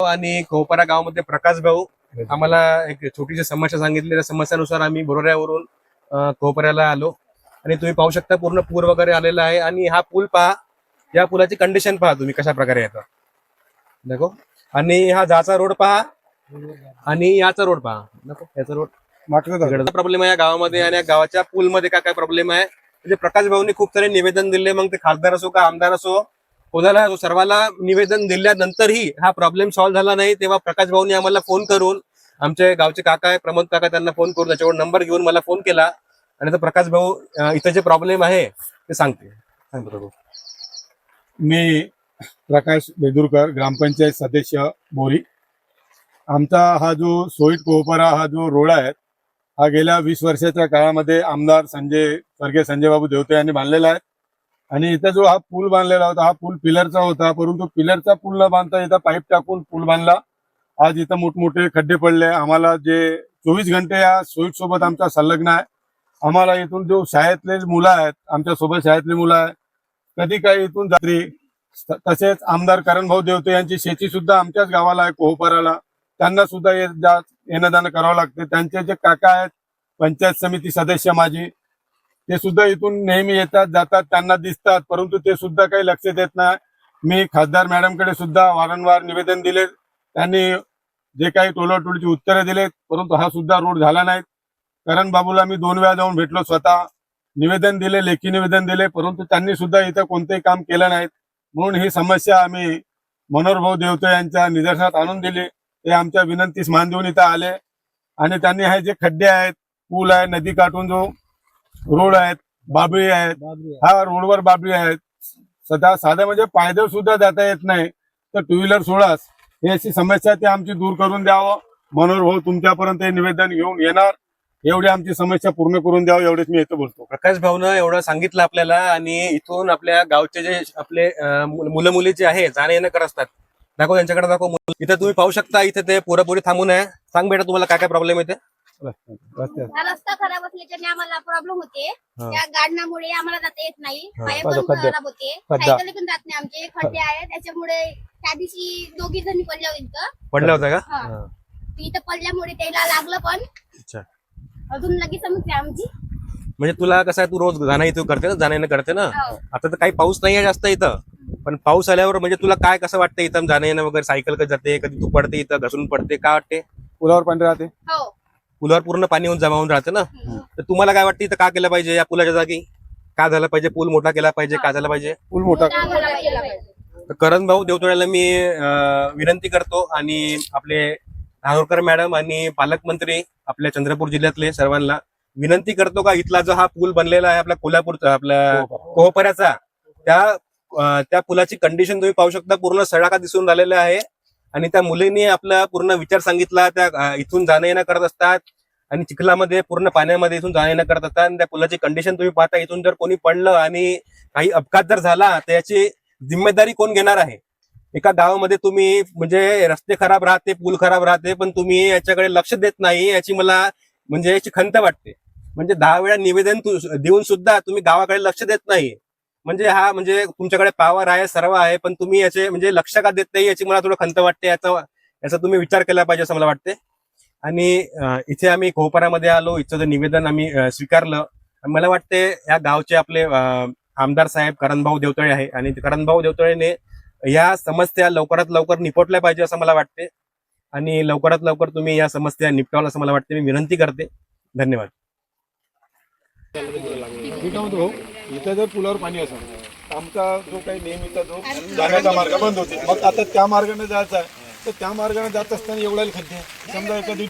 आणि खोपारा गावामध्ये प्रकाश भाऊ आम्हाला एक छोटीशी समस्या सांगितली त्या समस्यानुसार आम्ही बोरोऱ्यावरून खोपऱ्याला आलो. आणि तुम्ही पाहू शकता पूर्ण पूर वगैरे आलेला आहे. आणि हा पूल पहा या पुलाची कंडिशन पहा तुम्ही कशा प्रकारे येतं. देखो. आणि हा जाचा रोड पहा. आणि याचा रोड पहा. नको याचा रोड. प्रॉब्लेम आहे या गावामध्ये आणि या गावाच्या पूलमध्ये काय काय प्रॉब्लेम आहे? म्हणजे प्रकाश भाऊनी खूप सारे निवेदन दिले. मग ते खासदार असो का आमदार असो कोणाला सर्वाला निवेदन दिल्यानंतरही हा प्रॉब्लेम सॉल्व्ह झाला नाही. तेव्हा प्रकाश भाऊनी आम्हाला फोन करून आमचे गावचे काका आहे प्रमोद काका त्यांना फोन करून त्याच्यावर नंबर घेऊन मला फोन केला. आणि आता प्रकाश भाऊ इथं जे प्रॉब्लेम आहे ते सांगते. सांगतो मी प्रकाश बेदुरकर ग्रामपंचायत सदस्य बोरी. आमचा हा जो सोईट कोहपरा हा जो रोड आहे हा गेल्या वीस वर्षाच्या काळामध्ये आमदार संजय स्वर्गीय संजय बाबू देवते यांनी बांधलेला आहे. आणि इथं जो हा पूल बांधलेला होता हा पूल पिलरचा होता परंतु पिलरचा पूल न बांधता इथं पाईप टाकून पूल बांधला. आज इथं मोठमोठे खड्डे पडले आम्हाला जे चोवीस घंटे या सोईट सोबत आमचा संलग्न आहे. आम्हाला इथून जो शाळेतले मुलं आहेत आमच्यासोबत शाळेतली मुलं आहेत कधी काही इथून जात्री तसेच आमदार करणभाऊ देवते यांची शेती सुद्धा आमच्याच गावाला आहे कोहोपराला. त्यांना सुद्धा ये- येणं जाणं करावं लागते. त्यांचे जे काका आहेत पंचायत समिती सदस्य माझी ते सुद्धा इथून नेहमी येतात जातात त्यांना दिसतात परंतु ते सुद्धा काही लक्ष देत नाही. मी खासदार मॅडमकडे सुद्धा वारंवार निवेदन दिले. त्यांनी जे काही टोलाटोलीची उत्तरे दिलेत परंतु हा सुद्धा रोड झाला नाही. करण बाबूला मी दोन वेळा जाऊन भेटलो स्वतः. निवेदन दिले लेखी निवेदन दिले परंतु त्यांनी सुद्धा इथं कोणतेही काम केलं नाही म्हणून ही समस्या आम्ही मनोहरभाऊ देवते यांच्या निदर्शनात आणून दिली. ते आमच्या विनंतीस मान देऊन इथं आले. आणि त्यांनी हे जे खड्डे आहेत पूल आहे नदी काठून जो रोड आहेत बाबळी आहेत. हा रोडवर बाबळी आहेत. सध्या साध्या म्हणजे पायदळ सुद्धा जाता येत नाही. तर टू व्हीलर सोडाच ही अशी समस्या ते आमची दूर करून द्यावं. मनोहर भाऊ तुमच्यापर्यंत हे निवेदन घेऊन येणार. एवढी आमची समस्या पूर्ण करून द्यावं एवढेच मी इथं बोलतो. प्रकाश भाऊनं एवढं सांगितलं आपल्याला आणि इथून आपल्या गावचे जे आपले मुल- मुलं जे आहे जाणे येणं करत असतात. दाखव त्यांच्याकडे दाखव. इथं तुम्ही पाहू शकता इथे ते पुरेपुरी थांबून आहे. सांग बेटा तुम्हाला काय काय प्रॉब्लेम येते हा रस्ता खराब असल्याच्याने आम्हाला प्रॉब्लेम होते. हा. त्या गाडण्यामुळे आम्हाला जाता येत नाही. हा. पाय पण खड्डे. खराब होते. खड्डा. सायकल पण जात नाही आमचे. खड्डे आहे त्याच्यामुळे त्या दिवशी दोघी जणी पडल्या इथं. पडलं होतं का? हा. हा. इथं पडल्यामुळे त्याला लागलं पण. अच्छा. अजून लगेच समस्या आमची. म्हणजे तुला कसं आहे तू रोज जाणं इथं करते ना जाणं येणं करते ना? हो. आता तर काही पाऊस नाही आहे जास्त इथं. पण पाऊस आल्यावर म्हणजे तुला काय कसं वाटतं इथं? जाणं येणं वगैरे सायकल कधी जाते कधी तू पडते इथं घसरून पडते काय वाटते? पुलावर पाणी राहते. हो. पुलावर पूर्ण पाणी होऊन जमा होऊन राहते ना. तर तुम्हाला काय वाटतं इथं का केलं पाहिजे? या पुलाच्या जागी काय झालं पाहिजे? पूल मोठा केला पाहिजे काय झालं पाहिजे? पूल मोठा. तर करण भाऊ देवतोड्याला मी अं, विनंती करतो आणि आपले धानोरकर मॅडम आणि पालकमंत्री आपल्या चंद्रपूर जिल्ह्यातले सर्वांना विनंती करतो का इथला जो हा पूल बनलेला आहे आपल्या कोल्हापूरचा आपल्या कोहपऱ्याचा त्या अं, त्या पुलाची कंडिशन तुम्ही पाहू शकता. पूर्ण सडाका दिसून राहिलेला आहे. आणि त्या मुलींनी आपला पूर्ण विचार सांगितला त्या इथून जाणं येणं करत असतात. आणि चिखलामध्ये पूर्ण पाण्यामध्ये इथून जाणं येणं करत असतात. आणि त्या पुलाची कंडिशन तुम्ही पाहता इथून जर कोणी पडलं आणि काही अपघात जर झाला तर याची जिम्मेदारी कोण घेणार आहे? एका गावामध्ये तुम्ही म्हणजे रस्ते खराब राहते पूल खराब राहते पण तुम्ही याच्याकडे लक्ष देत नाही याची मला म्हणजे याची खंत वाटते. म्हणजे दहा वेळा निवेदन देऊन सुद्धा तुम्ही गावाकडे लक्ष देत नाही. म्हणजे हा म्हणजे तुमच्याकडे पॉवर आहे सर्व आहे पण तुम्ही याचे म्हणजे लक्ष का देत नाही याची मला थोडं खंत वाटते याचा याचा तुम्ही विचार केला पाहिजे असं मला वाटते. आणि इथे आम्ही खोपारामध्ये आलो इथं जे निवेदन आम्ही स्वीकारलं मला वाटते या गावचे आपले आमदार साहेब करणभाऊ देवतळे आहे. आणि करणभाऊ देवतळेने या समस्या लवकरात लवकर निपटल्या पाहिजे असं मला वाटते. आणि लवकरात लवकर तुम्ही या समस्या निपटावं असं मला वाटते. मी विनंती करते. धन्यवाद. इथं जर पुलावर पाणी असेल आमचा जो काही नेहमीचा जो जाण्याचा मार्ग बंद होते. मग आता त्या मार्गाने जायचा आहे. तर त्या मार्गाने जात असताना एवढ्या खड्डे समजा एखादी